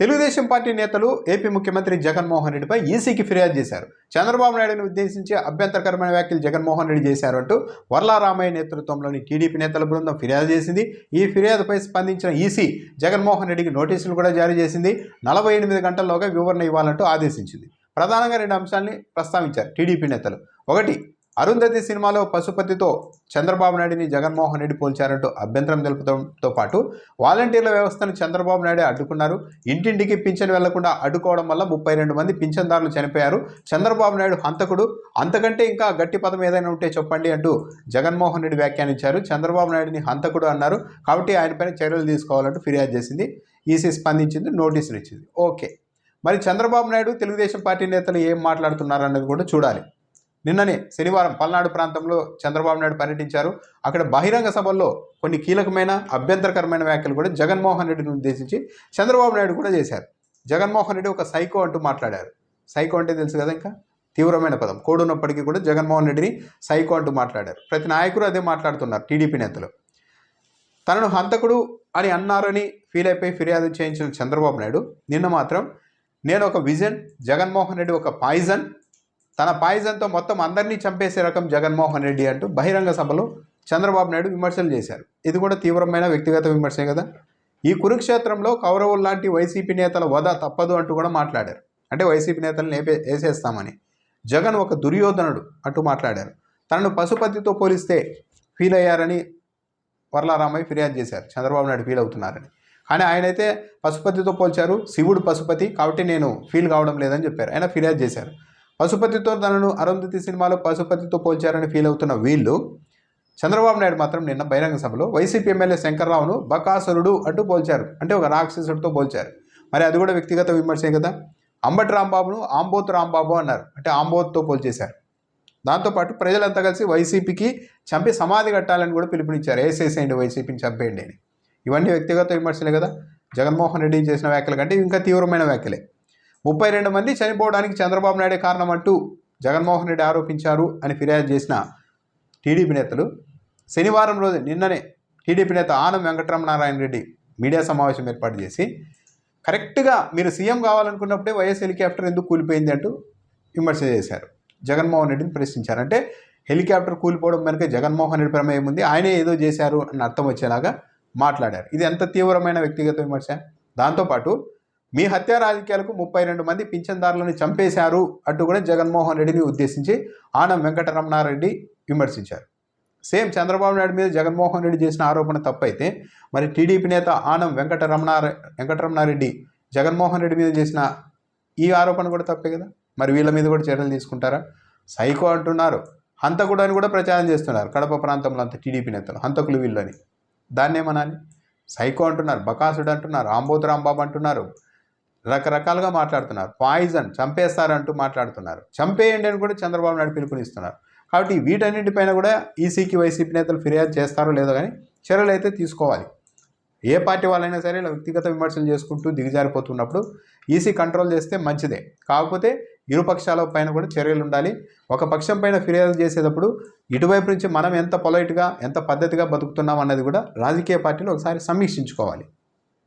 Telugu Desam party నేతలు AP ముఖ్యమంత్రి జగన్మోహన్ రెడ్డిపై ఈసీకి ఫిర్యాదు చేశారు. చంద్రబాబు నాయుడుని ఉద్దేశించి అభ్యంతరకరమైన వ్యాఖ్యలు జగన్మోహన్ రెడ్డి చేశారు అంటూ వర్లారామయ్య నేతృత్వంలోని టీడీపీ నేతల బృందం ఫిర్యాదు చేసింది. ఈ ఫిర్యాదుపై స్పందించిన ఈసీ జగన్మోహన్ రెడ్డికి నోటీసులు కూడా జారీ చేసింది. నలభై ఎనిమిది గంటల్లోగా వివరణ ఇవ్వాలంటూ ఆదేశించింది. ప్రధానంగా రెండు అంశాలని ప్రస్తావించారు టీడీపీ నేతలు. ఒకటి అరుంధతి సినిమాలో పశుపతితో చంద్రబాబు నాయుడిని జగన్మోహన్ రెడ్డి పోల్చారంటూ అభ్యంతరం తెలుపడంతో పాటు వాలంటీర్ల వ్యవస్థను చంద్రబాబు నాయుడే అడ్డుకున్నారు. ఇంటింటికి పింఛన్ వెళ్ళకుండా అడ్డుకోవడం వల్ల ముప్పై రెండు మంది పింఛన్దారులు చనిపోయారు. చంద్రబాబు నాయుడు హంతకుడు. అంతకంటే ఇంకా గట్టి పదం ఏదైనా ఉంటే చెప్పండి అంటూ జగన్మోహన్ రెడ్డి వ్యాఖ్యానించారు. చంద్రబాబు నాయుడిని హంతకుడు అన్నారు. కాబట్టి ఆయనపైన చర్యలు తీసుకోవాలంటూ ఫిర్యాదు చేసింది. ఈసీ స్పందించింది నోటీసులు ఇచ్చింది. ఓకే. మరి చంద్రబాబు నాయుడు తెలుగుదేశం పార్టీ నేతలు ఏం మాట్లాడుతున్నారు అన్నది కూడా చూడాలి. నిన్ననే శనివారం పల్నాడు ప్రాంతంలో చంద్రబాబు నాయుడు పర్యటించారు. అక్కడ బహిరంగ సభల్లో కొన్ని కీలకమైన అభ్యంతరకరమైన వ్యాఖ్యలు కూడా జగన్మోహన్ రెడ్డిని ఉద్దేశించి చంద్రబాబు నాయుడు కూడా చేశారు. జగన్మోహన్ రెడ్డి ఒక సైకో అంటూ మాట్లాడారు. సైకో అంటే తెలుసు కదా ఇంకా? తీవ్రమైన పదం. కోడున్నప్పటికీ కూడా జగన్మోహన్ రెడ్డిని సైకో అంటూ మాట్లాడారు. ప్రతి నాయకుడు అదే మాట్లాడుతున్నారు టీడీపీ నేతలు. తనను హంతకుడు అని అన్నారని ఫీల్ అయిపోయి ఫిర్యాదు చేయించిన చంద్రబాబు నాయుడు నిన్న మాత్రం నేను ఒక విజన్ జగన్మోహన్ రెడ్డి ఒక పాయిజన్ తన పాయిజన్తో మొత్తం అందరినీ చంపేసే రకం జగన్మోహన్ రెడ్డి అంటూ బహిరంగ సభలో చంద్రబాబు నాయుడు విమర్శలు చేశారు. ఇది కూడా తీవ్రమైన వ్యక్తిగత విమర్శే కదా? ఈ కురుక్షేత్రంలో కౌరవులు లాంటి వైసీపీ నేతల వద తప్పదు అంటూ కూడా మాట్లాడారు. అంటే వైసీపీ నేతలను వేపే వేసేస్తామని. జగన్ ఒక దుర్యోధనుడు అంటూ మాట్లాడారు. తనను పశుపతితో పోలిస్తే ఫీల్ అయ్యారని వరలారామయ్య ఫిర్యాదు చేశారు. చంద్రబాబు నాయుడు ఫీల్ అవుతున్నారని. కానీ ఆయనైతే పశుపతితో పోల్చారు. శివుడు పశుపతి కాబట్టి నేను ఫీల్ కావడం లేదని చెప్పారు. ఆయన ఫిర్యాదు చేశారు. పశుపతితో తనను అరుంధతి సినిమాలో పశుపతితో పోల్చారని ఫీల్ అవుతున్న వీళ్ళు చంద్రబాబు నాయుడు మాత్రం నిన్న బహిరంగ సభలో వైసీపీ ఎమ్మెల్యే శంకర్రావును బకాసురుడు అంటూ పోల్చారు. అంటే ఒక రాక్షసుడితో పోల్చారు. మరి అది కూడా వ్యక్తిగత విమర్శే కదా? అంబటి రాంబాబును ఆంబోత్ రాంబాబు అన్నారు. అంటే ఆంబోత్తో పోల్చేశారు. దాంతోపాటు ప్రజలంతా కలిసి వైసీపీకి చంపి సమాధి కట్టాలని కూడా పిలుపునిచ్చారు. వేసేసేయండి వైసీపీని చంపేయండి అని. ఇవన్నీ వ్యక్తిగత విమర్శలే కదా? జగన్మోహన్ రెడ్డి చేసిన వ్యాఖ్యల కంటే ఇంకా తీవ్రమైన వ్యాఖ్యలే. ముప్పై రెండు మంది చనిపోవడానికి చంద్రబాబు నాయుడే కారణం అంటూ జగన్మోహన్ రెడ్డి ఆరోపించారు అని ఫిర్యాదు చేసిన టీడీపీ నేతలు శనివారం రోజు నిన్ననే టీడీపీ నేత ఆనం వెంకటరమణారాయణ రెడ్డి మీడియా సమావేశం ఏర్పాటు చేసి కరెక్ట్గా మీరు సీఎం కావాలనుకున్నప్పుడే వైఎస్ హెలికాప్టర్ ఎందుకు కూలిపోయింది? అంటూ విమర్శ చేశారు. జగన్మోహన్ రెడ్డిని ప్రశ్నించారు. అంటే హెలికాప్టర్ కూలిపోవడం వెనుక జగన్మోహన్ రెడ్డి ప్రమేయం ఉంది ఆయనే ఏదో చేశారు అని అర్థం వచ్చేలాగా మాట్లాడారు. ఇది ఎంత తీవ్రమైన వ్యక్తిగత విమర్శ? దాంతోపాటు మీ హత్య రాజకీయాలకు ముప్పై రెండు మంది పింఛన్దారులను చంపేశారు అంటూ కూడా జగన్మోహన్ రెడ్డిని ఉద్దేశించి ఆనం వెంకటరమణారెడ్డి విమర్శించారు. సేమ్ చంద్రబాబు నాయుడు మీద జగన్మోహన్ రెడ్డి చేసిన ఆరోపణ తప్పైతే మరి టీడీపీ నేత ఆనం వెంకటరమణార వెంకటరమణారెడ్డి జగన్మోహన్ రెడ్డి మీద చేసిన ఈ ఆరోపణ కూడా తప్పే కదా? మరి వీళ్ళ మీద కూడా చర్యలు తీసుకుంటారా? సైకో అంటున్నారు. హంతకుడు అని కూడా ప్రచారం చేస్తున్నారు కడప ప్రాంతంలో అంత టీడీపీ నేతలు. హంతకులు వీళ్ళు అని. సైకో అంటున్నారు బకాసుడు అంటున్నారు ఆంబోతు రాంబాబు అంటున్నారు. రకరకాలుగా మాట్లాడుతున్నారు. పాయిజన్ చంపేస్తారంటూ మాట్లాడుతున్నారు. చంపేయండి అని కూడా చంద్రబాబు నాయుడు పిలుపునిస్తున్నారు. కాబట్టి వీటన్నిటిపైన కూడా ఈసీకి వైసీపీ నేతలు ఫిర్యాదు చేస్తారో లేదో కానీ చర్యలు అయితే తీసుకోవాలి. ఏ పార్టీ వాళ్ళైనా సరే ఇలా వ్యక్తిగత విమర్శలు చేసుకుంటూ దిగజారిపోతున్నప్పుడు ఈసీ కంట్రోల్ చేస్తే మంచిదే. కాకపోతే ఇరు పక్షాల పైన కూడా చర్యలు ఉండాలి. ఒక పక్షం పైన ఫిర్యాదు చేసేటప్పుడు ఇటువైపు నుంచి మనం ఎంత పొలైట్గా ఎంత పద్ధతిగా బతుకుతున్నాం అన్నది కూడా రాజకీయ పార్టీలు ఒకసారి సమీక్షించుకోవాలి.